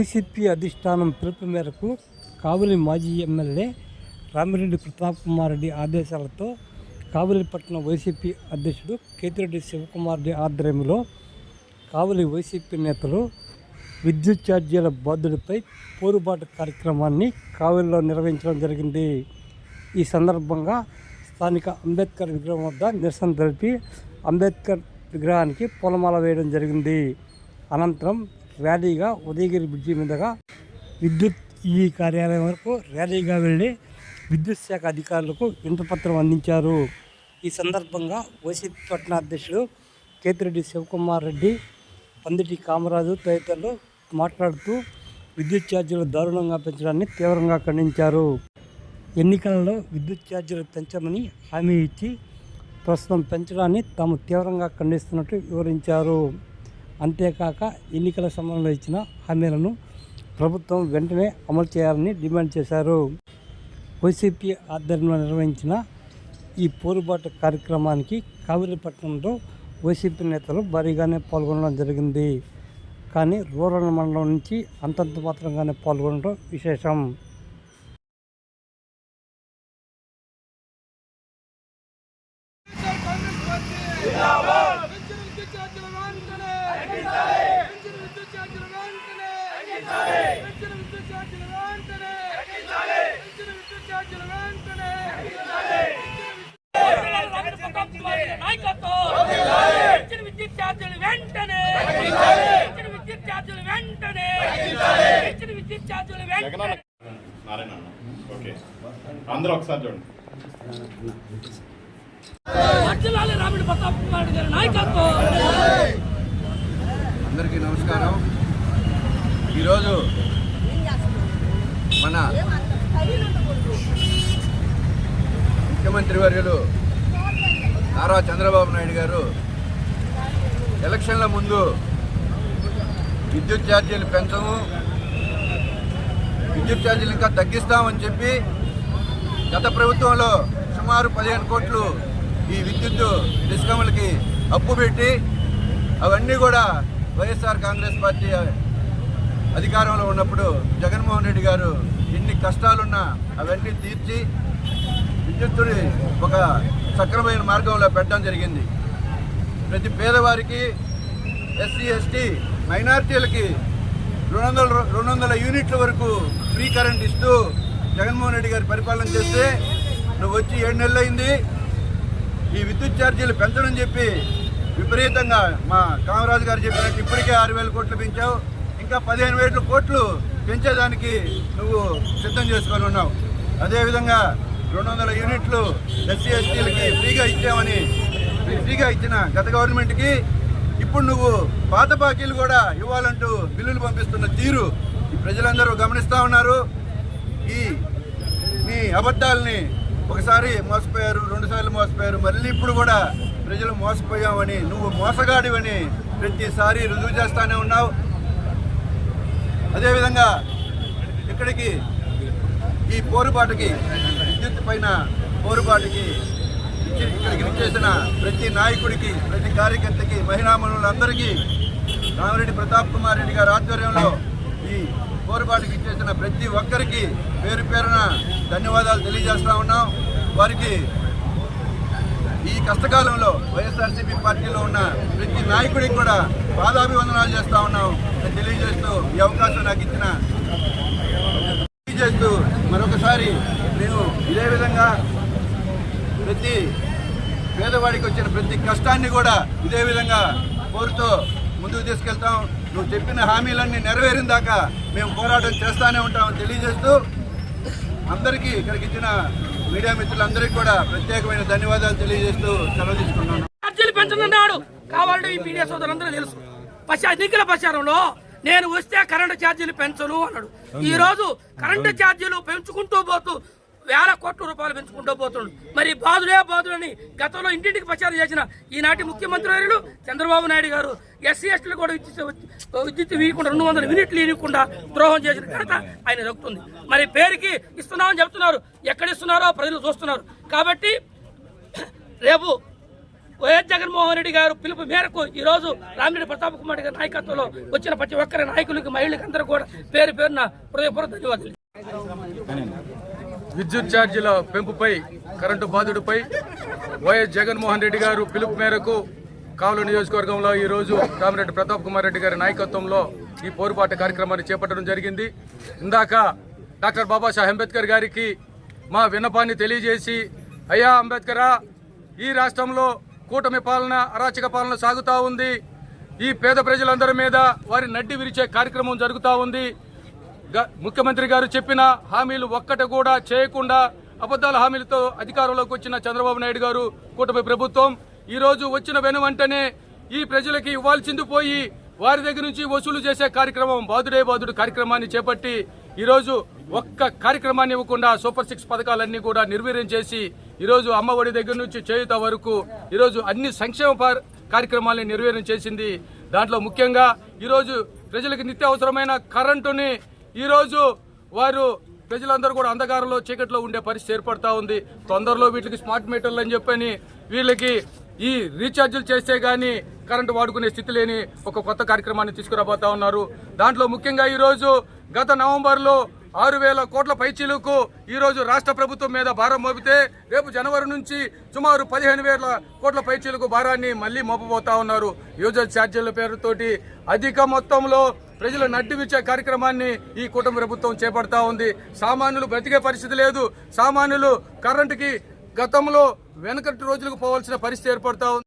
YCP అధిష్టానం పిలుపు మేరకు కావలి మాజీ ఎమ్మెల్యే రామిరెడ్డి ప్రతాప్ కుమార్ రెడ్డి ఆదేశాలతో కావలిపట్నం వైసీపీ అధ్యక్షుడు కేతిరెడ్డి శివకుమార్ రెడ్డి ఆధ్వర్యంలో కావలి వైసీపీ నేతలు విద్యుత్ ఛార్జీల బాధ్యుడిపై పోరుబాటు కార్యక్రమాన్ని కావలిలో నిర్వహించడం జరిగింది. ఈ సందర్భంగా స్థానిక అంబేద్కర్ విగ్రహం వద్ద నిరసన తెలిపి అంబేద్కర్ విగ్రహానికి పూలమాల వేయడం జరిగింది. అనంతరం ర్యాలీగా ఉదయగిరి బ్రిడ్జి మీదుగా విద్యుత్ ఈ కార్యాలయం వరకు ర్యాలీగా వెళ్ళి విద్యుత్ శాఖ అధికారులకు వింతపత్రం అందించారు. ఈ సందర్భంగా వైసీపీ పట్టణ అధ్యక్షుడు కేతిరెడ్డి శివకుమార్ రెడ్డి పందిటి కామరాజు తదితరులు మాట్లాడుతూ విద్యుత్ ఛార్జీలు దారుణంగా పెంచడాన్ని తీవ్రంగా ఖండించారు. ఎన్నికలలో విద్యుత్ ఛార్జీలు పెంచమని హామీ ఇచ్చి ప్రస్తుతం పెంచడాన్ని తాము తీవ్రంగా ఖండిస్తున్నట్టు వివరించారు. అంతేకాక ఎన్నికల సమయంలో ఇచ్చిన హామీలను ప్రభుత్వం వెంటనే అమలు చేయాలని డిమాండ్ చేశారు. వైసీపీ ఆధ్వర్యంలో నిర్వహించిన ఈ పోరుబాటు కార్యక్రమానికి కావిలిపట్నంలో వైసీపీ నేతలు భారీగానే పాల్గొనడం జరిగింది. కానీ రూరల్ మండలం నుంచి అంతంత మాత్రంగానే పాల్గొనడం విశేషం. పెంచిన విద్యుత్ ఛార్జీల వెంటనే పెంచిన విద్యుత్ ఛార్జీల వెంటనే పెంచిన విద్యుత్ ఛార్జీల వెంటనే పెంచిన విద్యుత్ విద్యుత్ ఛార్జీలు వెంటనే విద్యుత్ ఛార్జీలు వెంటనే విద్యుత్ ఛార్జీలు వెంటనే నారాయణ ఓకే అందరూ ఒకసారి చూడండి వర్ధిల్లాలి రాముడి ప్రతాప్ కుమార్ గారి నాయకత్వం అందరికీ నమస్కారం. ఈరోజు మన ముఖ్యమంత్రి వర్యులు నారా చంద్రబాబు నాయుడు గారు ఎలక్షన్ల ముందు విద్యుత్ ఛార్జీలు పెంచము విద్యుత్ ఛార్జీలు ఇంకా తగ్గిస్తామని చెప్పి గత ప్రభుత్వంలో సుమారు పదిహేను కోట్లు ఈ విద్యుత్ డిస్కమ్లకి అప్పు పెట్టి అవన్నీ కూడా వైఎస్ఆర్ కాంగ్రెస్ పార్టీ అధికారంలో ఉన్నప్పుడు జగన్మోహన్ రెడ్డి గారు ఎన్ని కష్టాలున్నా అవన్నీ తీర్చి విద్యుత్తుని ఒక సక్రమైన మార్గంలో పెట్టడం జరిగింది. ప్రతి పేదవారికి ఎస్సీ ఎస్టీ మైనార్టీలకి రెండు వందల రెండు వందల యూనిట్ల వరకు ఫ్రీ కరెంట్ ఇస్తూ జగన్మోహన్ రెడ్డి గారి పరిపాలన చేస్తే నువ్వు వచ్చి ఏడు నెలలు అయింది ఈ విద్యుత్ ఛార్జీలు పెంచడం చెప్పి విపరీతంగా మా కామరాజు గారు చెప్పినట్టు ఇప్పటికే ఆరు వేల కోట్లు పెంచావు. ఇంకా పదిహేను వేల కోట్లు పెంచేదానికి నువ్వు సిద్ధం చేసుకొని ఉన్నావు. అదేవిధంగా రెండు వందల యూనిట్లు ఎస్సీ ఎస్టీలకి ఫ్రీగా ఇచ్చామని ఫ్రీగా ఇచ్చిన గత గవర్నమెంట్కి ఇప్పుడు నువ్వు పాత బాకీలు కూడా ఇవ్వాలంటూ బిల్లులు పంపిస్తున్న తీరు ప్రజలందరూ గమనిస్తూ ఉన్నారు. ఈ నీ అబద్ధాలని ఒకసారి మోసపోయారు రెండుసార్లు మోసపోయారు మళ్ళీ ఇప్పుడు కూడా ప్రజలు మోసపోయామని నువ్వు మోసగాడివని ప్రతిసారి రుజువు చేస్తానే ఉన్నావు. అదేవిధంగా ఇక్కడికి ఈ పోరుబాటుకి విద్యుత్ పైన పోరుబాటుకి ఇక్కడికి విచ్చేసిన ప్రతి నాయకుడికి ప్రతి కార్యకర్తకి మహిళామణులందరికీ రామరెడ్డి ప్రతాప్ కుమార్ రెడ్డి గారి ఆధ్వర్యంలో ఈ పోరుబాటుకి ఇచ్చేసిన ప్రతి ఒక్కరికి పేరు పేరున ధన్యవాదాలు తెలియజేస్తా ఉన్నాం. వారికి ఈ కష్టకాలంలో వైఎస్ఆర్సీపీ పార్టీలో ఉన్న ప్రతి నాయకుడికి కూడా పాదాభివందనాలు చేస్తా ఉన్నాం. తెలియజేస్తూ ఈ అవకాశం నాకు ఇచ్చిన తెలియజేస్తూ మరొకసారి మేము ఇదే విధంగా ప్రతి పేదవాడికి వచ్చిన ప్రతి కష్టాన్ని కూడా ఇదే విధంగా కోరుతూ ముందుకు తీసుకెళ్తాం. నువ్వు చెప్పిన హామీలన్నీ నెరవేరిన దాకా మేము పోరాటం చేస్తానే ఉంటామని తెలియజేస్తూ అందరికీ ఇక్కడికి ఇచ్చిన మీడియా మిత్రులందరికీ కూడా ప్రత్యేకమైన ధన్యవాదాలు తెలియజేస్తూ సెలవు తీసుకున్నాను ఛార్జీలు పెంచనున్నాడు కావాలంటే ఈ మీడియా సోదరులందరూ తెలుసు. పశ్చా ఎన్నికల ప్రచారంలో నేను వస్తే కరెంటు ఛార్జీలు పెంచను అన్నాడు. ఈ రోజు కరెంటు ఛార్జీలు పెంచుకుంటూ పోతూ వేల కోట్ల రూపాయలు పెంచుకుంటూ పోతుండు మరి బాధుడే బాధుడని గతంలో ఇంటింటికి ప్రచారం చేసిన ఈనాటి ముఖ్యమంత్రి వర్యులు చంద్రబాబు నాయుడు గారు ఎస్సీ ఎస్టీలు కూడా విద్యుత్ విద్యుత్ వీయకుండా రెండు వందల యూనిట్లు ఇవ్వకుండా ద్రోహం చేసిన ఘనత ఆయన దక్కుతుంది. మరి పేరుకి ఇస్తున్నామని చెప్తున్నారు ఎక్కడ ఇస్తున్నారో ప్రజలు చూస్తున్నారు. కాబట్టి రేపు వైఎస్ జగన్మోహన్ రెడ్డి గారు పిలుపు మేరకు ఈ రోజు రామిరెడ్డి ప్రతాప్ కుమార్ గారి నాయకత్వంలో వచ్చిన ప్రతి ఒక్కరి నాయకులకి మహిళలకు అందరూ కూడా పేరు పేరున హృదయపూర్వక ధన్యవాదాలు. విద్యుత్ ఛార్జీల పెంపుపై కరెంటు బాధుడిపై వైఎస్ జగన్మోహన్ రెడ్డి గారు పిలుపు మేరకు కావలి నియోజకవర్గంలో ఈరోజు రోజు రామిరెడ్డి ప్రతాప్ కుమార్ రెడ్డి గారి నాయకత్వంలో ఈ పోరుపాటు కార్యక్రమాన్ని చేపట్టడం జరిగింది. ఇందాక డాక్టర్ బాబాసాహెబ్ అంబేద్కర్ గారికి మా విన్నపాన్ని తెలియజేసి అయ్యా అంబేద్కరా ఈ రాష్ట్రంలో కూటమి పాలన అరాచక పాలన సాగుతూ ఉంది. ఈ పేద ప్రజలందరి మీద వారి నడ్డి విరిచే కార్యక్రమం జరుగుతూ ఉంది. గ- ముఖ్యమంత్రి గారు చెప్పిన హామీలు ఒక్కటి కూడా చేయకుండా అబద్దాల హామీలతో అధికారంలోకి వచ్చిన చంద్రబాబు నాయుడు గారు కూటమి ప్రభుత్వం ఈరోజు వచ్చిన వెను వెంటనే ఈ ప్రజలకి ఇవ్వాల్సింది పోయి వారి దగ్గర నుంచి వసూలు చేసే కార్యక్రమం బాదుడే బాదుడు కార్యక్రమాన్ని చేపట్టి ఈరోజు ఒక్క కార్యక్రమాన్ని ఇవ్వకుండా సూపర్ సిక్స్ పథకాలన్నీ కూడా నిర్వీర్యం చేసి ఈరోజు అమ్మఒడి దగ్గర నుంచి చేయుత వరకు ఈరోజు అన్ని సంక్షేమ కార్యక్రమాలను నిర్వీర్యం చేసింది. దాంట్లో ముఖ్యంగా ఈరోజు ప్రజలకు నిత్యావసరమైన కరెంటుని ఈరోజు వారు ప్రజలందరూ కూడా అంధకారంలో చీకట్లో ఉండే పరిస్థితి ఏర్పడతా ఉంది. తొందరలో వీటికి స్మార్ట్ మీటర్లు అని చెప్పని వీళ్ళకి ఈ రీఛార్జీలు చేస్తే కానీ కరెంటు వాడుకునే స్థితి లేని ఒక కొత్త కార్యక్రమాన్ని తీసుకురాబోతా ఉన్నారు. దాంట్లో ముఖ్యంగా ఈరోజు గత నవంబర్లో ఆరు వేల కోట్ల పైచీలకు ఈ రోజు రాష్ట్ర ప్రభుత్వం మీద భారం మోపితే రేపు జనవరి నుంచి సుమారు పదిహేను వేల కోట్ల పైచీలకు భారాన్ని మళ్ళీ మోపబోతా ఉన్నారు. యూజర్ ఛార్జీల పేరుతోటి అధిక మొత్తంలో ప్రజలు నడ్డివిచ్చే కార్యక్రమాన్ని ఈ కూటమి ప్రభుత్వం చేపడతా ఉంది. సామాన్యులు బ్రతికే పరిస్థితి లేదు. సామాన్యులు కరెంటుకి గతంలో వెనకటి రోజులకు పోవాల్సిన పరిస్థితి ఏర్పడతా ఉంది.